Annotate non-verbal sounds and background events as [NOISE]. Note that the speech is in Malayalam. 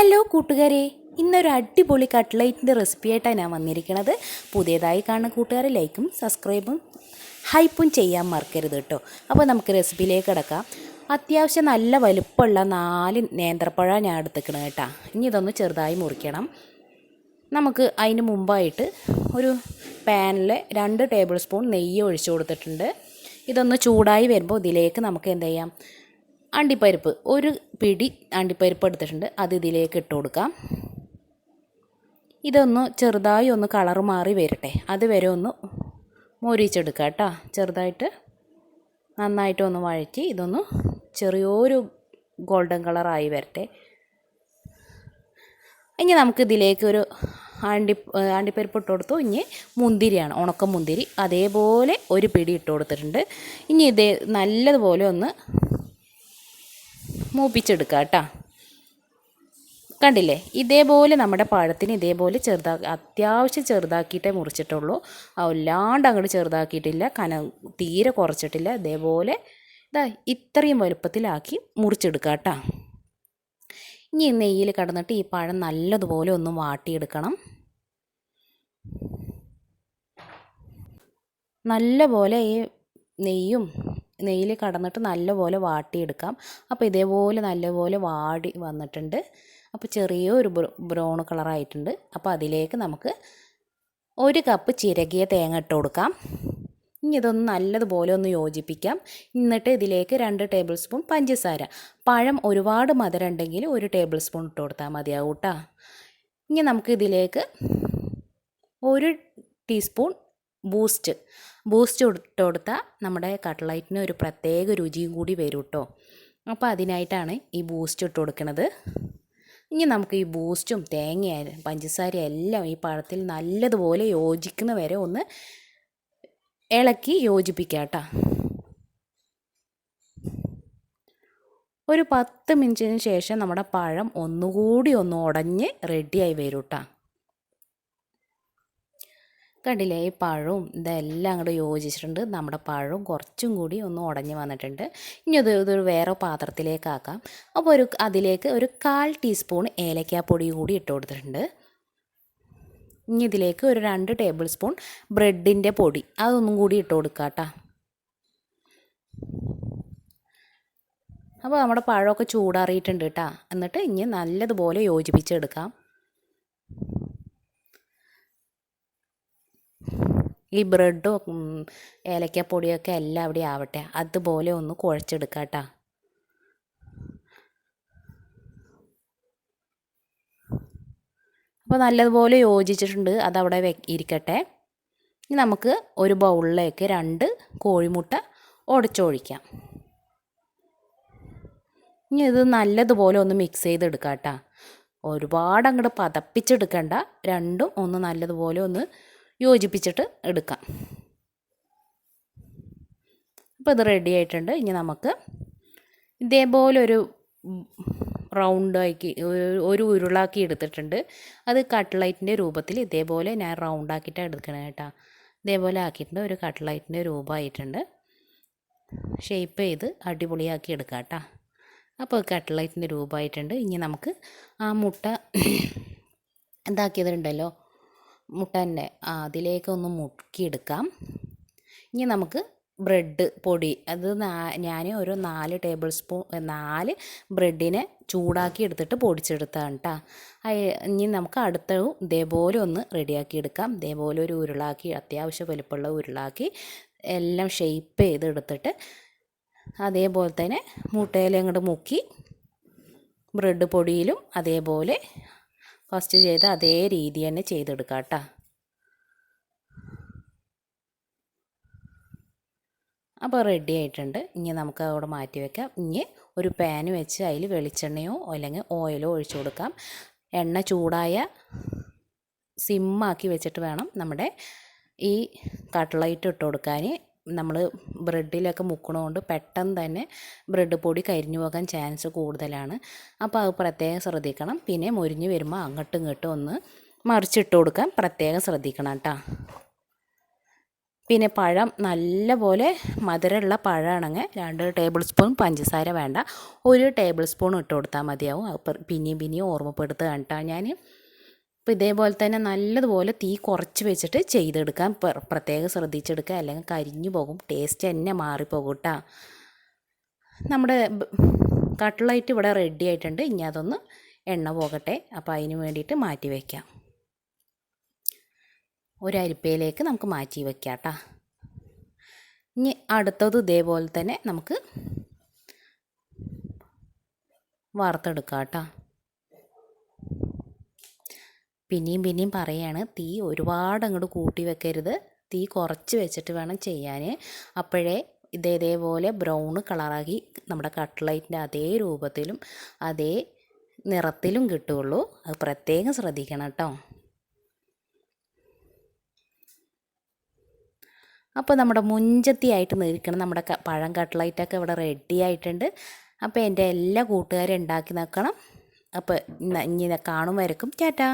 ഹലോ കൂട്ടുകാരെ ഇന്നൊരു അടിപൊളി കട്ട്ലൈറ്റിന്റെ റെസിപ്പി ആയിട്ടാണ് ഞാൻ വന്നിരിക്കുന്നത്. പുതിയതായി കാണുന്ന കൂട്ടുകാരെ ലൈക്കും സബ്സ്ക്രൈബും ഹൈപ്പും ചെയ്യാൻ മറക്കരുത് കേട്ടോ. അപ്പോൾ നമുക്ക് റെസിപ്പിയിലേക്ക് കിടക്കാം. അത്യാവശ്യം നല്ല വലുപ്പമുള്ള നാല് നേന്ത്രപ്പഴ ഞാൻ എടുത്തേക്കണം കേട്ടോ. ഇനി ഇതൊന്ന് ചെറുതായി മുറിക്കണം. നമുക്ക് അതിന് മുമ്പായിട്ട് ഒരു പാനിൽ രണ്ട് ടേബിൾ സ്പൂൺ നെയ്യ് ഒഴിച്ചു കൊടുത്തിട്ടുണ്ട്. ഇതൊന്ന് ചൂടായി വരുമ്പോൾ ഇതിലേക്ക് നമുക്ക് എന്ത് ചെയ്യാം? അണ്ടിപ്പരിപ്പ്. ഒരു പിടി അണ്ടിപ്പരിപ്പ് എടുത്തിട്ടുണ്ട്. അത് ഇതിലേക്ക് ഇട്ട് കൊടുക്കാം. ഇതൊന്ന് ചെറുതായി ഒന്ന് കളർ മാറി വരട്ടെ. അതുവരെ ഒന്ന് മൊരിച്ചെടുക്കുക കേട്ടോ. ചെറുതായിട്ട് നന്നായിട്ട് ഒന്ന് വഴറ്റി ഇതൊന്ന് ചെറിയൊരു ഗോൾഡൻ കളറായി വരട്ടെ. ഇനി നമുക്ക് ഇതിലേക്ക് ഒരു ആണ്ടി ആണ്ടിപ്പരിപ്പ് ഇട്ട് കൊടുത്തു. ഇനി മുന്തിരിയാണ് ഉണക്ക മുന്തിരി. അതേപോലെ ഒരു പിടി ഇട്ട് കൊടുത്തിട്ടുണ്ട്. ഇനി ഇതേ നല്ലതുപോലെ ഒന്ന് മൂപ്പിച്ചെടുക്കുക കേട്ടോ കണ്ടില്ലേ? ഇതേപോലെ നമ്മുടെ പഴത്തിന് ഇതേപോലെ ചെറുതാ അത്യാവശ്യം ചെറുതാക്കിയിട്ടേ മുറിച്ചിട്ടുള്ളൂ. അല്ലാണ്ട് അങ്ങോട്ട് ചെറുതാക്കിയിട്ടില്ല. കന തീരെ കുറച്ചിട്ടില്ല. ഇതേപോലെ ഇതാ ഇത്രയും വലുപ്പത്തിലാക്കി മുറിച്ചെടുക്കുക കേട്ടോ ഇനി നെയ്യിൽ കടന്നിട്ട് ഈ പഴം നല്ലതുപോലെ ഒന്ന് വാട്ടിയെടുക്കണം. നല്ലപോലെ ഈ നെയ്യും നെയ്യിൽ കടന്നിട്ട് നല്ലപോലെ വാട്ടിയെടുക്കാം. അപ്പോൾ ഇതേപോലെ നല്ലപോലെ വാടി വന്നിട്ടുണ്ട്. അപ്പോൾ ചെറിയൊരു ബ്രൗൺ കളറായിട്ടുണ്ട്. അപ്പോൾ അതിലേക്ക് നമുക്ക് ഒരു കപ്പ് ചിരകിയ തേങ്ങ ഇട്ട് കൊടുക്കാം. ഇനി ഇതൊന്ന് നല്ലതുപോലെ ഒന്ന് യോജിപ്പിക്കാം. എന്നിട്ട് ഇതിലേക്ക് രണ്ട് ടേബിൾ സ്പൂൺ പഞ്ചസാര. പഴം ഒരുപാട് മധുരം ഉണ്ടെങ്കിൽ ഒരു ടേബിൾ സ്പൂൺ ഇട്ട് കൊടുത്താൽ മതിയാവും കേട്ടോ. ഇനി നമുക്ക് ഇതിലേക്ക് ഒരു ടീസ്പൂൺ ബൂസ്റ്റ്. ബൂസ്റ്റ് ഇട്ട് കൊടുത്താൽ നമ്മുടെ കട്ട്ലൈറ്റിന് ഒരു പ്രത്യേക രുചിയും കൂടി വരും കേട്ടോ അപ്പോൾ അതിനായിട്ടാണ് ഈ ബൂസ്റ്റ് ഇട്ട് കൊടുക്കുന്നത് ഇനി നമുക്ക് ഈ ബൂസ്റ്റും തേങ്ങയായാലും പഞ്ചസാരയും എല്ലാം ഈ പഴത്തിൽ നല്ലതുപോലെ യോജിക്കുന്ന വരെ ഒന്ന് ഇളക്കി യോജിപ്പിക്കുക കേട്ടോ ഒരു പത്ത് മിനിറ്റിന് ശേഷം നമ്മുടെ പഴം ഒന്നുകൂടി ഒന്ന് ഉടഞ്ഞ് റെഡിയായി വരും കേട്ടോ കണ്ടില്ലേ? ഈ പഴവും ഇതെല്ലാം അങ്ങോട്ട് യോജിച്ചിട്ടുണ്ട്. നമ്മുടെ പഴവും കുറച്ചും കൂടി ഒന്ന് ഉടഞ്ഞു വന്നിട്ടുണ്ട്. ഇനി അത് ഇതൊരു വേറെ പാത്രത്തിലേക്കാക്കാം അപ്പോൾ ഒരു അതിലേക്ക് ഒരു കാൽ ടീസ്പൂൺ ഏലക്കാപ്പൊടി കൂടി ഇട്ട് കൊടുത്തിട്ടുണ്ട്. ഇനി ഇതിലേക്ക് ഒരു രണ്ട് ടേബിൾ സ്പൂൺ ബ്രെഡിന്റെ പൊടി. അതൊന്നും കൂടി ഇട്ട് കൊടുക്കുക കേട്ടോ അപ്പോൾ നമ്മുടെ പഴമൊക്കെ ചൂടാറിയിട്ടുണ്ട് കേട്ടോ എന്നിട്ട് ഇനി നല്ലതുപോലെ യോജിപ്പിച്ചെടുക്കാം. ഈ ബ്രെഡും ഏലക്കപ്പൊടിയൊക്കെ എല്ലാം അവിടെ ആവട്ടെ. അതുപോലെ ഒന്ന് കുഴച്ചെടുക്കാം കേട്ടോ അപ്പോൾ നല്ലതുപോലെ യോജിച്ചിട്ടുണ്ട്. അതവിടെ വെ ഇരിക്കട്ടെ. ഇനി നമുക്ക് ഒരു ബൗളിലേക്ക് രണ്ട് കോഴിമുട്ട ഉടച്ചൊഴിക്കാം ഇനി ഇത് നല്ലതുപോലെ ഒന്ന് മിക്സ് ചെയ്തെടുക്കാം കേട്ടോ ഒരുപാട് അങ്ങോട്ട് പതപ്പിച്ചെടുക്കണ്ട. രണ്ടും ഒന്ന് നല്ലതുപോലെ ഒന്ന് യോജിപ്പിച്ചിട്ട് എടുക്കാം. അപ്പോൾ ഇത് റെഡി ആയിട്ടുണ്ട്. ഇനി നമുക്ക് ഇതേപോലെ ഒരു റൗണ്ടാക്കി ഒരു ഉരുളാക്കി എടുത്തിട്ടുണ്ട്. അത് കട്ട്ലൈറ്റിന്റെ രൂപത്തിൽ ഇതേപോലെ ഞാൻ റൗണ്ടാക്കിയിട്ടാണ് എടുക്കണേ കേട്ടോ. ഇതേപോലെ ആക്കിയിട്ടുണ്ട്. ഒരു കട്ട്ലൈറ്റിന്റെ രൂപമായിട്ടുണ്ട്. ഷേപ്പ് ചെയ്ത് അടിപൊളിയാക്കി എടുക്കാം കേട്ടോ. അപ്പോൾ കട്ട്ലൈറ്റിന്റെ രൂപമായിട്ടുണ്ട്. ഇനി നമുക്ക് ആ മുട്ട [COUGHS] ഇതാക്കിയതുണ്ടല്ലോ. മുട്ട തന്നെ അതിലേക്കൊന്ന് മുക്കിയെടുക്കാം. ഇനി നമുക്ക് ബ്രെഡ് പൊടി അത് ഞാൻ ഒരു നാല് ടേബിൾ സ്പൂൺ നാല് ബ്രെഡിനെ ചൂടാക്കി എടുത്തിട്ട് പൊടിച്ചെടുത്താണ് കേട്ടോ ഇനി നമുക്ക് അടുത്തതും ഇതേപോലെ ഒന്ന് റെഡിയാക്കി എടുക്കാം ഇതേപോലെ ഒരു ഉരുളാക്കി അത്യാവശ്യം വലുപ്പമുള്ള ഉരുളാക്കി എല്ലാം ഷെയ്പ്പ് ചെയ്തെടുത്തിട്ട് അതേപോലെ തന്നെ മുട്ടയിൽ അങ്ങോട്ട് മുക്കി ബ്രെഡ് പൊടിയിലും അതേപോലെ ഫസ്റ്റ് ചെയ്ത അതേ രീതി തന്നെ ചെയ്തെടുക്കാം കേട്ടോ അപ്പോൾ റെഡി ആയിട്ടുണ്ട്. ഇനി നമുക്ക് അവിടെ മാറ്റി വെക്കാം. ഇനി ഒരു പാൻ വെച്ച് അതിൽ വെളിച്ചെണ്ണയോ അല്ലെങ്കിൽ ഓയിലോ ഒഴിച്ചു കൊടുക്കാം. എണ്ണ ചൂടായ സിമ്മാക്കി വെച്ചിട്ട് വേണം നമ്മുടെ ഈ കട്ട്ലൈറ്റ് ഇട്ട് കൊടുക്കാൻ നമ്മൾ ബ്രെഡിലൊക്കെ മുക്കണതുകൊണ്ട് പെട്ടെന്ന് തന്നെ ബ്രെഡ് പൊടി കരിഞ്ഞു പോകാൻ ചാൻസ് കൂടുതലാണ്. അപ്പോൾ അത് പ്രത്യേകം ശ്രദ്ധിക്കണം. പിന്നെ മുരിഞ്ഞ് വരുമ്പോൾ അങ്ങോട്ടും ഇങ്ങോട്ടും ഒന്ന് മറിച്ചിട്ട് കൊടുക്കാൻ പ്രത്യേകം ശ്രദ്ധിക്കണം കേട്ടോ പിന്നെ പഴം നല്ലപോലെ മധുരമുള്ള പഴമാണെങ്കിൽ രണ്ട് ടേബിൾ സ്പൂൺ പഞ്ചസാര വേണ്ട. ഒരു ടേബിൾ സ്പൂൺ ഇട്ട് കൊടുത്താൽ മതിയാവും. പിന്നെയും പിന്നെയും ഓർമ്മപ്പെടുത്തുക കേട്ടോ ഞാൻ അപ്പോൾ ഇതേപോലെ തന്നെ നല്ലതുപോലെ തീ കുറച്ച് വെച്ചിട്ട് ചെയ്തെടുക്കാൻ പ്ര- പ്രത്യേകം ശ്രദ്ധിച്ചെടുക്കുക. അല്ലെങ്കിൽ കരിഞ്ഞു പോകും. ടേസ്റ്റ് തന്നെ മാറിപ്പോകും കേട്ടോ. നമ്മുടെ കട്ട്ലൈറ്റ് ഇവിടെ റെഡി ആയിട്ടുണ്ട്. ഇനി അതൊന്ന് എണ്ണ പോകട്ടെ. അപ്പോൾ അതിന് വേണ്ടിയിട്ട് മാറ്റി വയ്ക്കാം ഒരു അരിപ്പയിലേക്ക് നമുക്ക് മാറ്റി വയ്ക്കാം കേട്ടോ. ഇനി അടുത്തത് ഇതേപോലെ തന്നെ നമുക്ക് വറുത്തെടുക്കാം കേട്ടോ. പിന്നെയും പിന്നെയും പറയാണ് തീ ഒരുപാട് അങ്ങോട്ട് കൂട്ടി വെക്കരുത്. തീ കുറച്ച് വെച്ചിട്ട് വേണം ചെയ്യാൻ അപ്പോഴേ ഇതേ ഇതേപോലെ ബ്രൗൺ കളറാക്കി നമ്മുടെ കട്ട്ലൈറ്റിന്റെ അതേ രൂപത്തിലും അതേ നിറത്തിലും കിട്ടുകയുള്ളൂ അത് പ്രത്യേകം ശ്രദ്ധിക്കണം കേട്ടോ. അപ്പോൾ നമ്മുടെ മുഞ്ചത്തിയായിട്ട് നിൽക്കണം നമ്മുടെ പഴം കട്ട്ലൈറ്റൊക്കെ ഇവിടെ റെഡി ആയിട്ടുണ്ട്. അപ്പോൾ എന്റെ എല്ലാ കൂട്ടുകാരും ഉണ്ടാക്കി നോക്കണം അപ്പോൾ ഇന്ന് ഇനി കാണും വരക്കും ടാറ്റാ.